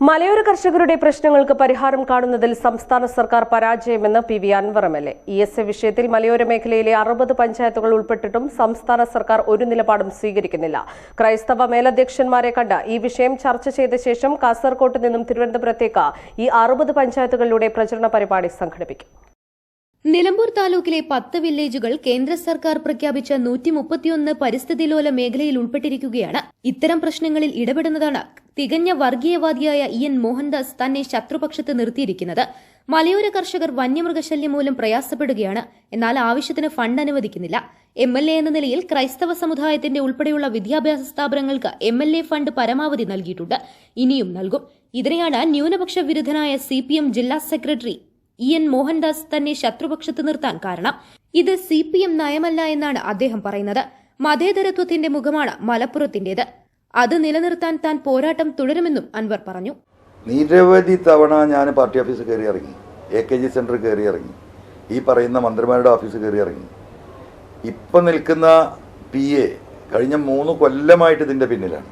മലയോര കർഷകരുടെ പ്രശ്നങ്ങൾക്ക് പരിഹാരം കാണുന്നതിൽ സംസ്ഥാന സർക്കാർ പരാജയമെന്ന് P V Anwar M L A. E S A വിഷയത്തിൽ മലയോര മേഖലയിലെ അറുപത് പഞ്ചായത്തുകൾ ഉൾപ്പെട്ടിട്ടും സംസ്ഥാന സർക്കാർ ഒരു നിലപാടും സ്വീകരിക്കുന്നില്ല. ക്രൈസ്തവ മേലധ്യക്ഷന്മാരെ കണ്ട് ഈ വിഷയം ചർച്ച ചെയ്ത ശേഷം കാസർകോട്ട് നിന്നും തിരുവനന്തപുരത്തേക്ക് ഈ അറുപത് പഞ്ചായത്തുകളിലൂടെ പ്രചരണ പരിപാടി സംഘടിപ്പിക്കും. നിലമ്പൂർ താലൂക്കിലെ പത്ത് വില്ലേജുകൾ കേന്ദ്ര സർക്കാർ പ്രഖ്യാപിച്ച നൂറ്റി മുപ്പത്തിയൊന്ന് പരിസ്ഥിതി ലോല മേഖലയിൽ ഉൾപ്പെട്ടിരിക്കുകയാണ്. ഇത്തരം പ്രശ്നങ്ങളിൽ ഇടപെടുന്നതാണ് തികഞ്ഞ വർഗീയവാദിയായ ഇ എൻ മോഹൻദാസ് തന്നെ ശത്രുപക്ഷത്ത് നിർത്തിയിരിക്കുന്നത്. മലയോര കർഷകർ വന്യമൃഗശല്യം മൂലം പ്രയാസപ്പെടുകയാണ്. എന്നാൽ ആവശ്യത്തിന് ഫണ്ട് അനുവദിക്കുന്നില്ല. എം എൽ എ എന്ന നിലയിൽ ക്രൈസ്തവ സമുദായത്തിന്റെ ഉൾപ്പെടെയുള്ള വിദ്യാഭ്യാസ സ്ഥാപനങ്ങൾക്ക് എം എൽ എ ഫണ്ട് പരമാവധി നൽകിയിട്ടുണ്ട്. ഇനിയും നൽകും. ഇതിനെയാണ് ന്യൂനപക്ഷ വിരുദ്ധനായ സി പി എം ജില്ലാ സെക്രട്ടറി ഇ എൻ മോഹൻദാസ് തന്നെ ശത്രുപക്ഷത്ത് നിർത്താൻ കാരണം. ഇത് സി പി എം നയമല്ല എന്നാണ് അദ്ദേഹം പറയുന്നത്. മതേതരത്വത്തിന്റെ മുഖമാണ് മലപ്പുറത്തിന്റേത്. അത് നിലനിർത്താൻ താൻ പോരാട്ടം തുടരുമെന്നും അൻവർ പറഞ്ഞു. നിരവധി തവണ ഞാൻ പാർട്ടി ഓഫീസ് കയറി ഇറങ്ങി. എ കെ ജി സെന്റർ കയറി ഇറങ്ങി. ഈ പറയുന്ന മന്ത്രിമാരുടെ ഓഫീസ് കയറി ഇറങ്ങി. ഇപ്പം നിൽക്കുന്ന പി എ കഴിഞ്ഞ മൂന്ന് കൊല്ലമായിട്ട് ഇതിന്റെ പിന്നിലാണ്.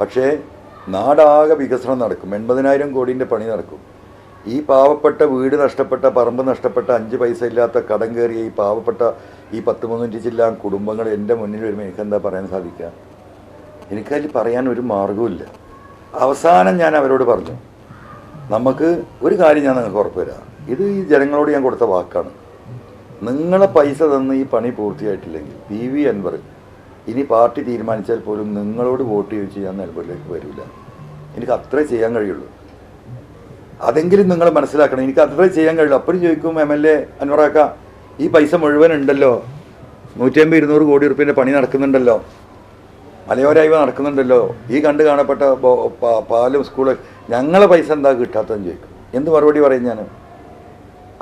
പക്ഷേ നാടാകെ വികസനം നടക്കും. എൺപതിനായിരം കോടിന്റെ പണി നടക്കും. ഈ പാവപ്പെട്ട വീട് നഷ്ടപ്പെട്ട പറമ്പ് നഷ്ടപ്പെട്ട അഞ്ച് പൈസ ഇല്ലാത്ത കടം കയറിയ ഈ പാവപ്പെട്ട ഈ പത്ത് മുന്നൂറ്റി ജില്ലാ കുടുംബങ്ങൾ എന്റെ മുന്നിൽ വരുമ്പോൾ എനിക്കെന്താ പറയാൻ സാധിക്കുക? എനിക്കതിൽ പറയാൻ ഒരു മാർഗവുമില്ല അവസാനം ഞാൻ അവരോട് പറഞ്ഞു നമുക്ക് ഒരു കാര്യം ഞാൻ നിങ്ങൾക്ക് ഉറപ്പ് തരാം. ഇത് ഈ ജനങ്ങളോട് ഞാൻ കൊടുത്ത വാക്കാണ്. നിങ്ങളെ പൈസ തന്ന് ഈ പണി പൂർത്തിയായിട്ടില്ലെങ്കിൽ പി വി അൻവർ ഇനി പാർട്ടി തീരുമാനിച്ചാൽ പോലും നിങ്ങളോട് വോട്ട് ചോദിച്ച് ഞാൻ നിലപാടിലേക്ക് വരില്ല എനിക്ക് അത്രേ ചെയ്യാൻ കഴിയുള്ളൂ. അതെങ്കിലും നിങ്ങൾ മനസ്സിലാക്കണം. എനിക്ക് അത്രേ ചെയ്യാൻ കഴിയുള്ളൂ. അപ്പോഴും ചോദിക്കും എം എൽ എ അൻവറാക്ക ഈ പൈസ മുഴുവൻ ഉണ്ടല്ലോ. നൂറ്റമ്പത് ഇരുന്നൂറ് കോടി റുപ്യന്റെ പണി നടക്കുന്നുണ്ടല്ലോ. മലയോരായ്മ നടക്കുന്നുണ്ടല്ലോ. ഈ കണ്ട് കാണപ്പെട്ട പാലും സ്കൂൾ ഞങ്ങളെ പൈസ എന്താ കിട്ടാത്തതെന്ന് ചോദിക്കും. എന്ത് മറുപടി പറയും ഞാൻ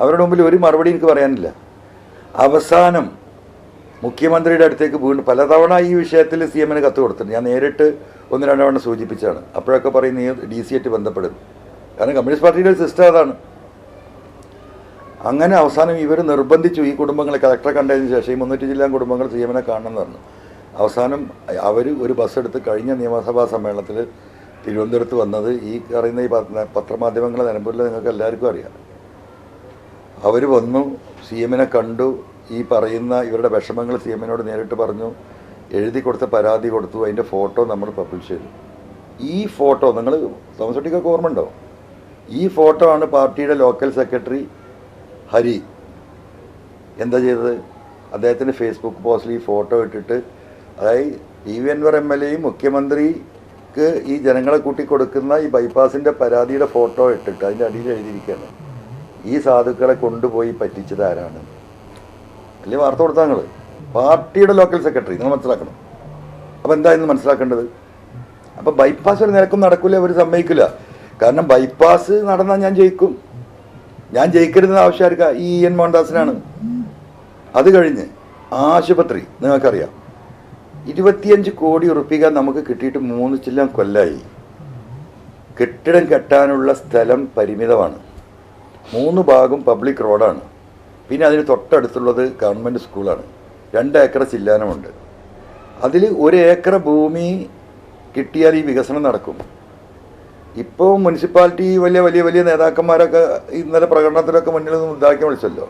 അവരുടെ മുമ്പിൽ ഒരു മറുപടി എനിക്ക് പറയാനില്ല. അവസാനം മുഖ്യമന്ത്രിയുടെ അടുത്തേക്ക് വീണ്ടും പലതവണ ഈ വിഷയത്തിൽ സി എമ്മിന് കത്ത് കൊടുത്തിട്ടുണ്ട്. ഞാൻ നേരിട്ട് ഒന്ന് രണ്ടവണ്ണം സൂചിപ്പിച്ചാണ് അപ്പോഴൊക്കെ പറയും നീ ഡി സി ആയിട്ട് ബന്ധപ്പെടും കാരണം കമ്മ്യൂണിസ്റ്റ് പാർട്ടിയുടെ ഒരു സിസ്റ്റം അതാണ്. അങ്ങനെ അവസാനം ഇവർ നിർബന്ധിച്ചു ഈ കുടുംബങ്ങളെ കളക്ടറെ കണ്ടതിന് ശേഷം ഈ മുന്നൂറ്റി ജില്ലാ കുടുംബങ്ങൾ സി എമ്മിനെ കാണണം എന്ന് പറഞ്ഞു. അവസാനം അവർ ഒരു ബസ് എടുത്ത് കഴിഞ്ഞ നിയമസഭാ സമ്മേളനത്തിൽ തിരുവനന്തപുരത്ത് വന്നത് ഈ പറയുന്ന ഈ പത്ര- പത്രമാധ്യമങ്ങളെ നിലമ്പൂരിൽ നിങ്ങൾക്ക് എല്ലാവർക്കും അറിയാം. അവർ വന്നു സി എമ്മിനെ കണ്ടു ഈ പറയുന്ന ഇവരുടെ വിഷമങ്ങൾ സി എമ്മിനോട് നേരിട്ട് പറഞ്ഞു എഴുതി കൊടുത്ത പരാതി കൊടുത്തു അതിന്റെ ഫോട്ടോ നമ്മൾ പബ്ലിഷ് ചെയ്തു. ഈ ഫോട്ടോ നിങ്ങൾ തോമസ് കുട്ടിക്കൊക്കെ ഓർമ്മ ഉണ്ടോ ഈ ഫോട്ടോ ആണ് പാർട്ടിയുടെ ലോക്കൽ സെക്രട്ടറി ഹരി. എന്താ ചെയ്തത്? അദ്ദേഹത്തിന്റെ ഫേസ്ബുക്ക് പോസ്റ്റിൽ ഈ ഫോട്ടോ ഇട്ടിട്ട് അതായത് P V Anwar M L എയും മുഖ്യമന്ത്രിക്ക് ഈ ജനങ്ങളെ കൂട്ടി കൊടുക്കുന്ന ഈ ബൈപ്പാസിന്റെ പരാതിയുടെ ഫോട്ടോ ഇട്ടിട്ട് അതിന്റെ അടിയിൽ എഴുതിയിരിക്കുകയാണ്. ഈ സാധുക്കളെ കൊണ്ടുപോയി പറ്റിച്ചത് ആരാണ്? വലിയ വാർത്ത കൊടുത്താൽ നിങ്ങൾ പാർട്ടിയുടെ ലോക്കൽ സെക്രട്ടറി നിങ്ങൾ മനസ്സിലാക്കണം. അപ്പോൾ എന്തായിരുന്നു മനസ്സിലാക്കേണ്ടത്? അപ്പോൾ ബൈപ്പാസ് ഒരു നിരക്കും നടക്കില്ല അവർ സമ്മതിക്കില്ല. കാരണം ബൈപ്പാസ് നടന്നാൽ ഞാൻ ജയിക്കും. ഞാൻ ജയിക്കരുതെന്ന് ആവശ്യമായിരിക്കാം ഈ എൻ മോഹൻദാസിനാണ്. അത് കഴിഞ്ഞ് ആശുപത്രി നിങ്ങൾക്കറിയാം. ഇരുപത്തിയഞ്ച് കോടി ഉറപ്പിക നമുക്ക് കിട്ടിയിട്ട് മൂന്ന് ചില്ലം കൊല്ലായി. കെട്ടിടം കെട്ടാനുള്ള സ്ഥലം പരിമിതമാണ്. മൂന്ന് ഭാഗം പബ്ലിക് റോഡാണ്. പിന്നെ അതിന് തൊട്ടടുത്തുള്ളത് ഗവൺമെന്റ് സ്കൂളാണ്. രണ്ട് ഏക്കർ ചില്ലാനമുണ്ട്. അതിൽ ഒരു ഏക്കർ ഭൂമി കിട്ടിയാൽ ഈ വികസനം നടക്കും. ഇപ്പോൾ മുനിസിപ്പാലിറ്റി വലിയ വലിയ വലിയ നേതാക്കന്മാരൊക്കെ ഇന്നലെ പ്രകടനത്തിലൊക്കെ മുന്നിൽ നിന്ന് ഇതാക്കി വിളിച്ചല്ലോ.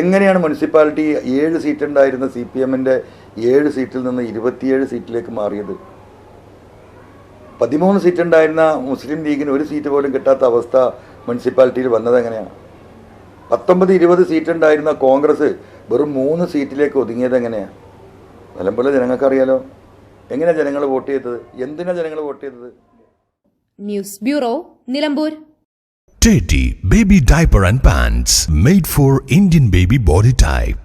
എങ്ങനെയാണ് മുനിസിപ്പാലിറ്റി ഏഴ് സീറ്റ് ഉണ്ടായിരുന്ന സി പി എമ്മിന്റെ ഏഴ് സീറ്റിൽ നിന്ന് ഇരുപത്തിയേഴ് സീറ്റിലേക്ക് മാറിയത്. പതിമൂന്ന് സീറ്റ് ഉണ്ടായിരുന്ന മുസ്ലിം ലീഗിന് ഒരു സീറ്റ് പോലും കിട്ടാത്ത അവസ്ഥ മുനിസിപ്പാലിറ്റിയിൽ വന്നത് എങ്ങനെയാണ്? പത്തൊമ്പത് ഇരുപത് സീറ്റ് ഉണ്ടായിരുന്ന കോൺഗ്രസ് വെറും മൂന്ന് സീറ്റിലേക്ക് ഒതുങ്ങിയത് എങ്ങനെയാണ്? നിലമ്പുള്ള ജനങ്ങൾക്കറിയാലോ. എങ്ങനെയാണ് ജനങ്ങൾ വോട്ട് ചെയ്തത്? എന്തിനാണ് ജനങ്ങൾ വോട്ട് ചെയ്തത്? News bureau Nilambur. Teddy Baby Diaper and Pants made for Indian baby body type.